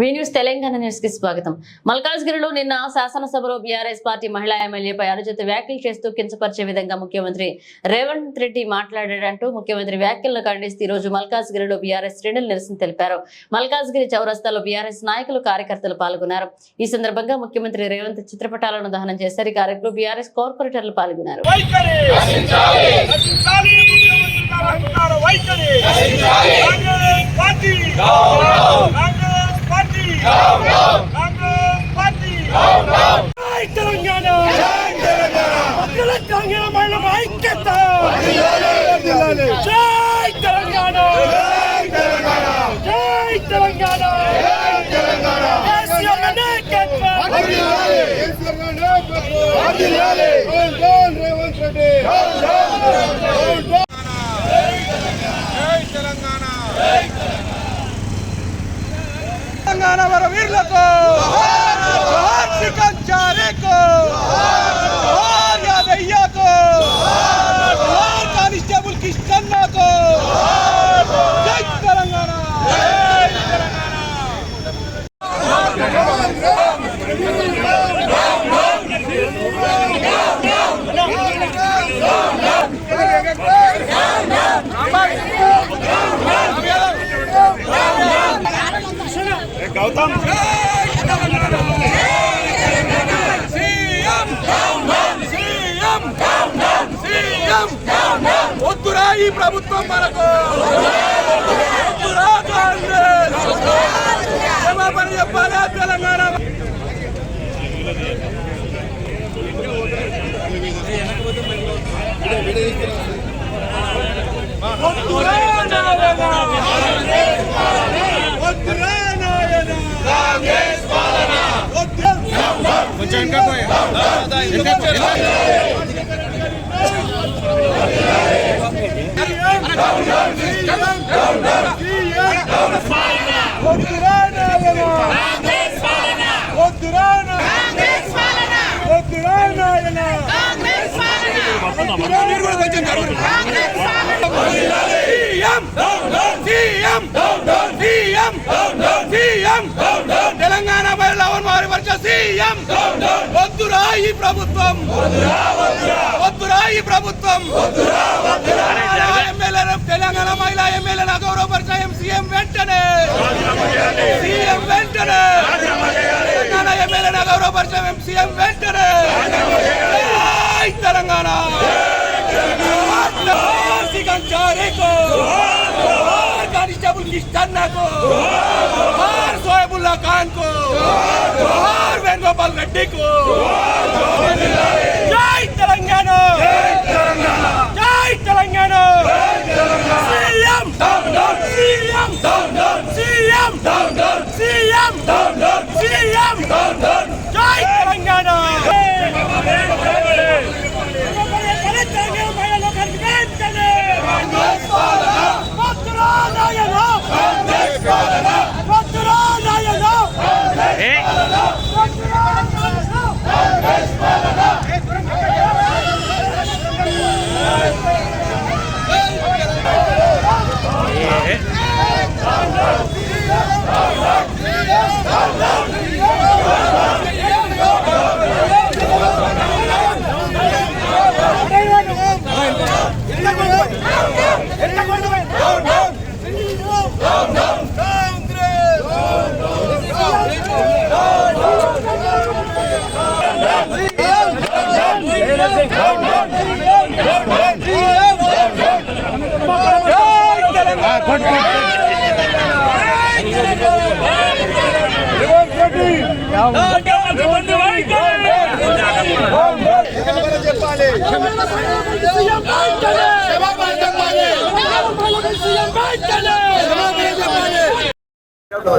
V news Telangana న్యూస్కి స్వాగతం. మల్కాజ్గిరిలో నిన్న శాసనసభలో బీఆర్ఎస్ పార్టీ మహిళా ఎమ్మెల్యేపై అనుచిత వ్యాఖ్యలు చేస్తూ కించపరిచే విధంగా ముఖ్యమంత్రి రేవంత్ రెడ్డి మాట్లాడాడంటూ ముఖ్యమంత్రి వ్యాఖ్యలను ఖండిస్తూ ఈ రోజు మల్కాజ్గిరిలో బీఆర్ఎస్ శ్రేణులు నిరసన తెలిపారు. మల్కాజ్గిరి చౌరస్తాలో బీఆర్ఎస్ నాయకులు కార్యకర్తలు పాల్గొన్నారు. ఈ సందర్భంగా ముఖ్యమంత్రి రేవంత్ చిత్రపటాలను దహనం చేశారు. ఈ కార్యక్రమంలో బీఆర్ఎస్ కార్పొరేటర్లు పాల్గొన్నారు. వైఖరి రచించాలి ముఖ్యమంత్రి గారు అంటున్నారు వైఖరి Congress party Congress party Congress party జై తెలంగాణ భద్రుల తెలంగాణ మహిళల ఐక్యత జై తెలంగాణ జై తెలంగాణ కేసీఆర్ తెలంగాణ ¡Vamos a. ఈ ప్రభుత్వం మనకు. కాంగ్రెస్ క్షమాపణ చెప్పాలా? తెలంగాణ వద్దురా నాయనా వద్దురా నాయనా కొంచెం ఇంకా తెలంగాణ లవన్ వారి వర్ష సీఎం. వద్దురా ఈ ప్రభుత్వం. వద్దురా ఈ ప్రభుత్వం ఎమ్మెల్యే తెలంగాణ మహిళా ఎమ్మెల్యే గౌరవపరిచయం సీఎం వెంటనే! సీఎం వెంటనే! తెలంగాణ ఎమ్మెల్యే గౌరవపరిచయం సీఎం వెంటనే! తెలంగాణ! కానిస్టేబుల్ కిష్టన్నకు! జోహార్ సోయబుల్లా ఖాన్కు వేణుగోపాల్ రెడ్డి కు జై తెలంగాణ జై తెలంగాణ!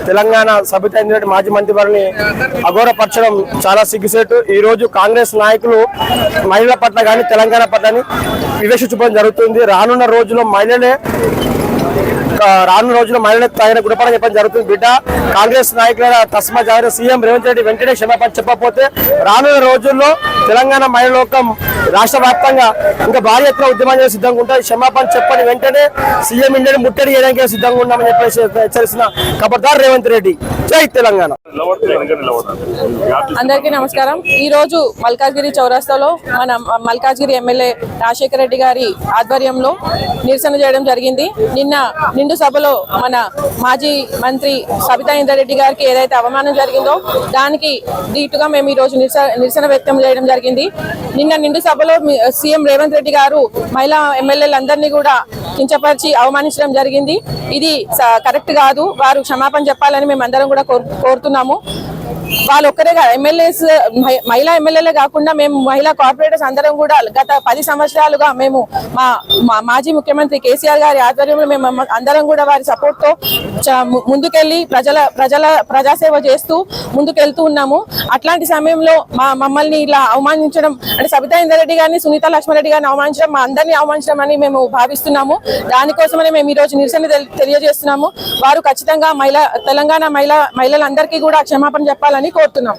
తెలంగాణ సభ చెందిన మాజీ మంత్రివారిని అఘోరపరచడం చాలా సిగ్గుసేటు ఈ రోజు కాంగ్రెస్ నాయకులు మహిళల పట్ల కానీ తెలంగాణ పట్ల కానీ వివక్ష చూపడం జరుగుతుంది. రానున్న రోజుల్లో మహిళలే రాను రోజున రోజుల్లో మహిళలకు తగిన గుణపడం చెప్పడం జరుగుతుంది బిడ్డ. కాంగ్రెస్ నాయకుల తస్మా జాగ్రత్త సీఎం రేవంత్ రెడ్డి వెంటనే క్షమాపణ చెప్పకపోతే రానున్న రోజుల్లో తెలంగాణ మహిళలోకం రాష్ట్ర వ్యాప్తంగా ఇంకా భారీ ఎత్తున ఉద్యమం చేసే సిద్ధంగా ఉంటుంది క్షమాపణ చెప్పని వెంటనే సీఎం ఇండియన్ ముట్టడి చేయడానికి సిద్ధంగా ఉన్నామని చెప్పేసి హెచ్చరిస్తున్న కబర్దార్ రేవంత్ రెడ్డి. జై తెలంగాణ. అందరికీ నమస్కారం. ఈ రోజు మల్కాజ్గిరి చౌరస్తాలో మన మల్కాజ్గిరి ఎమ్మెల్యే రాజశేఖర రెడ్డి గారి ఆధ్వర్యంలో నిరసన చేయడం జరిగింది. నిన్న నిండు సభలో మన మాజీ మంత్రి సబితా ఇంద్రారెడ్డి గారికి ఏదైతే అవమానం జరిగిందో దానికి దీటుగా మేము ఈ రోజు నిరసన నిరసన వ్యక్తం చేయడం జరిగింది. నిన్న నిండు సభలో సీఎం రేవంత్ రెడ్డి గారు మహిళా ఎమ్మెల్యేలందరినీ కూడా కించపరిచి అవమానించడం జరిగింది. ఇది కరెక్ట్ కాదు. వారు క్షమాపణ చెప్పాలని మేము అందరం కూడా కోరు- కోరుతున్నాము. వాళ్ళు ఒక్కరే ఎమ్మెల్యేస్ మహిళా ఎమ్మెల్యేలే కాకుండా మేము మహిళా కార్పొరేటర్స్ అందరం కూడా గత పది సంవత్సరాలుగా మేము మా మా మాజీ ముఖ్యమంత్రి కేసీఆర్ గారి ఆధ్వర్యంలో మేము అందరం కూడా వారి సపోర్ట్తో చ- ము- ముందుకెళ్ళి ప్రజల ప్రజల ప్రజాసేవ చేస్తూ ముందుకెళ్తూ ఉన్నాము. అట్లాంటి సమయంలో మా మమ్మల్ని ఇలా అవమానించడం అంటే సబితా ఇంద్రారెడ్డి గారిని సునీత లక్ష్మారెడ్డి గారిని అవమానించడం మా అందరినీ అవమానించడం అని మేము భావిస్తున్నాము. దానికోసమనే మేము ఈ రోజు నిరసన తెలియజేస్తున్నాము. వారు ఖచ్చితంగా మహిళా తెలంగాణ మహిళా మహిళలందరికీ కూడా క్షమాపణ చెప్పాలని కోరుతున్నాం.